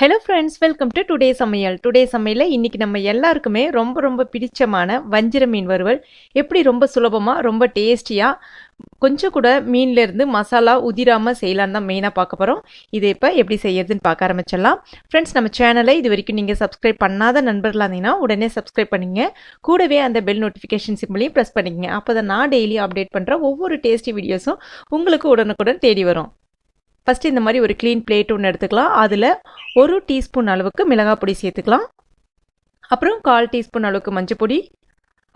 Hello friends welcome to today சமையல் today சமையலில் இன்றைக்கி நம்ம எல்லாருக்குமே ரொம்ப ரொம்ப பிடிச்சமான வஞ்சிர மீன் வறுவல். எப்படி ரொம்ப சுலபமாக ரொம்ப டேஸ்டியாக கொஞ்சம் கூட மீன்லேருந்து மசாலா உதிராமல் செய்யலான்னு தான் மெயினாக பார்க்க போகிறோம் இது இப்போ எப்படி செய்யறதுன்னு பார்க்க ஆரம்பிச்சிடலாம். ஃப்ரெண்ட்ஸ் நம்ம சேனலை இது வரைக்கும் நீங்கள் சப்ஸ்கிரைப் பண்ணாத நண்பர்களாக இருந்தீங்கன்னா உடனே சப்ஸ்கிரைப் பண்ணிங்க. கூடவே அந்த பெல் நோட்டிஃபிகேஷன் சிம்பிளையும் ப்ரெஸ் பண்ணிக்கங்க. அப்போ தான் நான் டெய்லி அப்டேட் பண்ணுற ஒவ்வொரு டேஸ்டி வீடியோஸும் உங்களுக்கு உடனுக்குடன் தேடி வரும். ஃபஸ்ட்டு இந்த மாதிரி ஒரு க்ளீன் பிளேட் ஒன்று எடுத்துக்கலாம். அதில் ஒரு டீஸ்பூன் அளவுக்கு மிளகாய் பொடி சேர்த்துக்கலாம். அப்புறம் கால் டீஸ்பூன் அளவுக்கு மஞ்சள் பொடி.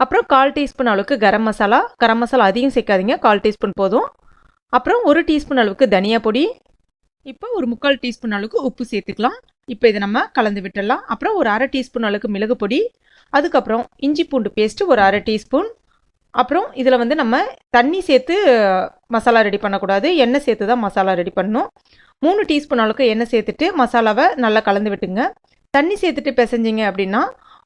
அப்புறம் கால் டீஸ்பூன் அளவுக்கு கரம் மசாலா. கரம் மசாலா அதிகம் சேர்க்காதீங்க. கால் டீஸ்பூன் போதும். அப்புறம் ஒரு டீஸ்பூன் அளவுக்கு தனியா பொடி. இப்போ ஒரு முக்கால் டீஸ்பூன் அளவுக்கு உப்பு சேர்த்துக்கலாம். இப்போ இதை நம்ம கலந்து விட்டுடலாம். அப்புறம் ஒரு அரை டீஸ்பூன் அளவுக்கு மிளகு பொடி. அதுக்கப்புறம் இஞ்சி பூண்டு பேஸ்ட்டு ஒரு அரை டீஸ்பூன் அப்புறம் இதில் வந்து நம்ம தண்ணி சேர்த்து மசாலா ரெடி பண்ணக்கூடாது. எண்ணெய் சேர்த்து தான் மசாலா ரெடி பண்ணணும். மூணு டீஸ்பூன் அளவுக்கு எண்ணெய் சேர்த்துட்டு மசாலாவை நல்லா கலந்து விட்டுங்க. தண்ணி சேர்த்துட்டு பிசைஞ்சிங்க அப்படின்னா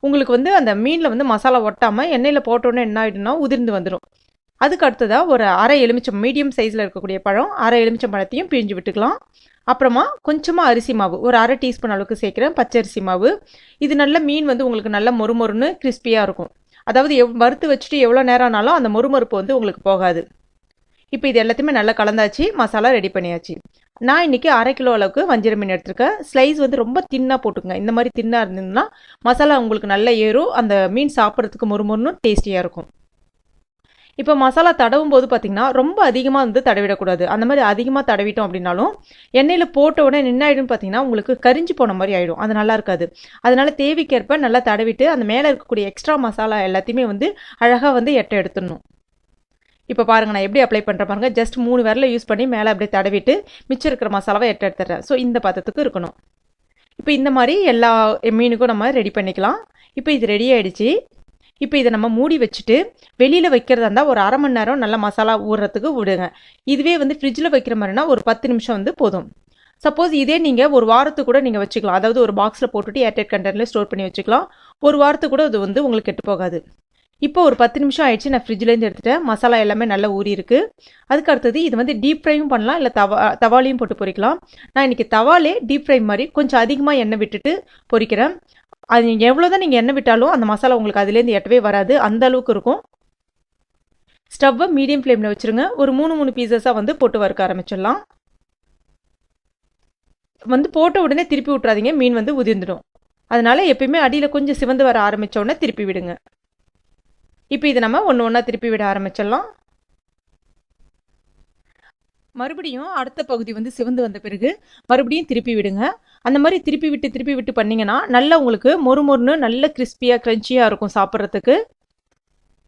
உங்களுக்கு வந்து அந்த மீனில் வந்து மசாலா ஒட்டாமல் எண்ணெயில் போட்டோன்னே என்ன ஆகிடும்னா உதிர்ந்து வந்துடும் அதுக்கு அடுத்ததாக ஒரு அரை எலுமிச்சம் மீடியம் சைஸில் இருக்கக்கூடிய பழம் அரை எலுமிச்சம் பழத்தையும் பிழிஞ்சு விட்டுக்கலாம். அப்புறமா கொஞ்சமாக அரிசி மாவு ஒரு அரை டீஸ்பூன் அளவுக்கு சேர்க்குறேன் பச்சை அரிசி மாவு. இது நல்ல மீன் வந்து உங்களுக்கு நல்ல மொறுமொறுன்னு கிறிஸ்பியாக இருக்கும். அதாவது எவ் வறுத்து வச்சுட்டு எவ்வளோ நேரம் ஆனாலும் அந்த மொறுமொறுப்பு வந்து உங்களுக்கு போகாது. இப்போ இது எல்லாத்தையுமே நல்லா கலந்தாச்சு மசாலா ரெடி பண்ணியாச்சு. நான் இன்றைக்கி அரை கிலோ அளவுக்கு வஞ்சிர மீன் எடுத்திருக்கேன். ஸ்லைஸ் வந்து ரொம்ப தின்னாக போட்டுங்க இந்த மாதிரி தின்னாக இருந்ததுன்னா மசாலா உங்களுக்கு நல்லா ஏறும். அந்த மீன் சாப்பிட்றதுக்கு மொறுமொறுன்னு டேஸ்டியாக இருக்கும். இப்போ மசாலா தடவும் போது பார்த்திங்கன்னா ரொம்ப அதிகமாக வந்து தடவிடக்கூடாது. அந்த மாதிரி அதிகமாக தடவிட்டோம் அப்படின்னாலும் எண்ணெயில் போட்ட உடனே நின்னாயிடும் பார்த்திங்கன்னா உங்களுக்கு கரிஞ்சு போன மாதிரி ஆகிடும் அது நல்லா இருக்காது. அதனால் தேவைக்கேற்ப நல்லா தடவிட்டு அந்த மேலே இருக்கக்கூடிய எக்ஸ்ட்ரா மசாலா எல்லாத்தையுமே வந்து அழகாக வந்து எட்டை எடுத்துடணும். இப்போ பாருங்க நான் எப்படி அப்ளை பண்ணுற பாருங்க. ஜஸ்ட் மூணு விரல யூஸ் பண்ணி மேலே அப்படியே தடவிட்டு மிச்சம் இருக்கிற மசாலாவை எட்ட எடுத்துடுறேன். ஸோ இந்த பதத்துக்கு இருக்கணும். இப்போ இந்த மாதிரி எல்லா மீனுக்கும் நம்ம ரெடி பண்ணிக்கலாம். இப்போ இது ரெடி ஆகிடுச்சு இப்போ இதை நம்ம மூடி வச்சுட்டு வெளியில் வைக்கிறதா இருந்தால் ஒரு அரை மணி நேரம் நல்லா மசாலா ஊறுறதுக்கு விடுங்க. இதுவே வந்து ஃப்ரிட்ஜில் வைக்கிற மாதிரினா ஒரு பத்து நிமிஷம் வந்து போதும். சப்போஸ் இதே நீங்கள் ஒரு வாரத்துக்கு கூட நீங்கள் வச்சுக்கலாம். அதாவது ஒரு பாக்ஸில் போட்டுட்டு ஏர்டைட் கண்டெய்னரில் ஸ்டோர் பண்ணி வச்சுக்கலாம். ஒரு வாரத்துக்கு கூட அது வந்து உங்களுக்கு கெட்டு போகாது. இப்போ ஒரு பத்து நிமிஷம் ஆயிடுச்சு நான் ஃப்ரிட்ஜ்லேருந்து எடுத்துட்டேன். மசாலா எல்லாமே நல்லா ஊறி இருக்கு. அதுக்கு அடுத்தது இது வந்து டீப் ஃப்ரையும் பண்ணலாம் இல்லை தவா தவாலையும் போட்டு பொறிக்கலாம். நான் இன்றைக்கி தவாலே டீப் ஃப்ரை மாதிரி கொஞ்சம் அதிகமாக எண்ணெய் விட்டுட்டு பொரிக்கிறேன் அது எவ்வளோ தான் நீங்கள் எண்ணெய் விட்டாலும் அந்த மசாலா உங்களுக்கு அதுலேருந்து எட்டவே வராது. அந்த அளவுக்கு இருக்கும். ஸ்டவ்வை மீடியம் ஃப்ளேமில் வச்சுருங்க. ஒரு மூணு மூணு பீசஸாக வந்து போட்டு வறுக்க ஆரம்பிச்சிடலாம். வந்து போட்ட உடனே திருப்பி விட்றாதீங்க மீன் வந்து உதிர்ந்துடும். அதனால் எப்பயுமே அடியில் கொஞ்சம் சிவந்து வர ஆரம்பித்த உடனே திருப்பி விடுங்க. இப்போ இதை நம்ம ஒன்று ஒன்றா திருப்பி விட ஆரம்பிச்சிடலாம். மறுபடியும் அடுத்த பகுதி வந்து சிவந்து வந்த பிறகு மறுபடியும் திருப்பி விடுங்க. அந்த மாதிரி திருப்பி விட்டு திருப்பி விட்டு பண்ணிங்கன்னா நல்லா உங்களுக்கு மொறு மொறுன்னு நல்ல கிறிஸ்பியாக க்ரன்ச்சியாக இருக்கும் சாப்பிட்றதுக்கு.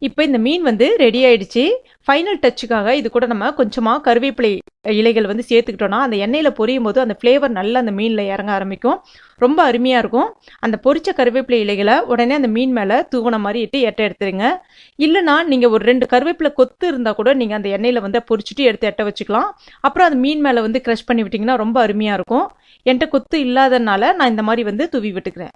இப்போ இந்த மீன் வந்து ரெடி ஆயிடுச்சு. ஃபைனல் டச்சுக்காக இது கூட நம்ம கொஞ்சமாக கருவேப்பிலை இலைகள் வந்து சேர்த்துக்கிட்டோன்னா அந்த எண்ணெயில் பொரியும் போது அந்த ஃப்ளேவர் நல்லா அந்த மீனில் இறங்க ஆரம்பிக்கும். ரொம்ப அருமையாக இருக்கும். அந்த பொரிச்ச கருவேப்பிலை இலைகளை உடனே அந்த மீன் மேலே தூவன மாதிரி இட்டு எட்ட எடுத்துருங்க. இல்லைனா நீங்கள் ஒரு ரெண்டு கருவேப்பிலை கொத்து இருந்தால் கூட நீங்கள் அந்த எண்ணெயில் வந்து பொரிச்சிட்டு எடுத்து எட்ட வச்சுக்கலாம். அப்புறம் அந்த மீன் மேலே வந்து க்ரஷ் பண்ணி விட்டிங்கன்னா ரொம்ப அருமையாக இருக்கும். என்கிட்ட கொத்து இல்லாதனால நான் இந்த மாதிரி வந்து தூவி விட்டுக்கிறேன்.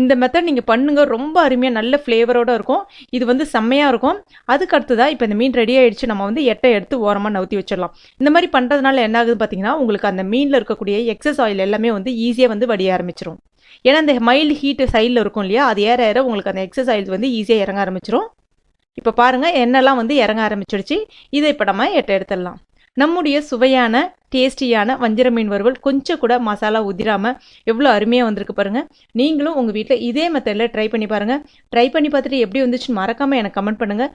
இந்த மெத்தட் நீங்கள் பண்ணுங்க. ரொம்ப அருமையாக நல்ல ஃப்ளேவரோடு இருக்கும். இது வந்து செம்மையாக இருக்கும். அதுக்கு அடுத்ததாக இப்போ இந்த மீன் ரெடி ஆகிடுச்சு நம்ம வந்து எட்டை எடுத்து ஓரமாக நவுத்தி வச்சிடலாம். இந்த மாதிரி பண்ணுறதுனால என்ன ஆகுது பார்த்தீங்கன்னா உங்களுக்கு அந்த மீனில் இருக்கக்கூடிய எக்ஸஸ் ஆயில் எல்லாமே வந்து ஈஸியாக வந்து வடிய ஆரம்பிச்சிடும் ஏன்னா இந்த மைல்டு ஹீட்டு சைடில் இருக்கும் இல்லையா? அது ஏற ஏற உங்களுக்கு அந்த எக்ஸஸ் ஆயில் வந்து ஈஸியாக இறங்க ஆரம்பிச்சிடும் இப்போ பாருங்கள் எண்ணெய்லாம் வந்து இறங்க ஆரம்பிச்சிடுச்சு. இதை இப்போ நம்ம எட்டை எடுத்துடலாம். நம்முடைய சுவையான டேஸ்டியான வஞ்சிர மீன் வறுவல் கொஞ்சம் கூட மசாலா உதிராமல் எவ்வளோ அருமையாக வந்திருக்கு பாருங்கள் நீங்களும் உங்கள் வீட்டில் இதே மெத்தடில் ட்ரை பண்ணி பாருங்கள் ட்ரை பண்ணி பார்த்துட்டு எப்படி வந்துச்சுன்னு மறக்காமல் எனக்கு கமெண்ட் பண்ணுங்கள்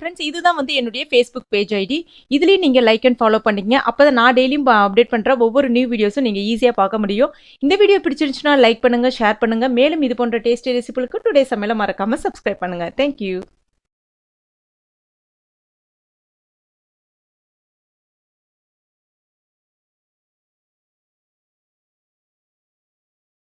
ஃப்ரெண்ட்ஸ் இதுதான் வந்து என்னுடைய ஃபேஸ்புக் பேஜ் ஐடி இதுலேயும் நீங்கள் லைக் அண்ட் ஃபாலோ பண்ணிக்கங்க. அப்போ தான் நான் டெய்லியும் அப்டேட் பண்ணுற ஒவ்வொரு நியூ வீடியோஸும் நீங்கள் ஈஸியாக பார்க்க முடியும். இந்த வீடியோ பிடிச்சிருந்துச்சுன்னா லைக் பண்ணுங்கள் ஷேர் பண்ணுங்கள் மேலும் இது போன்ற டேஸ்டி ரெசிபிகளுக்கு டுடே சமையல மறக்காமல் சப்ஸ்கிரைப் பண்ணுங்கள் தேங்க்யூ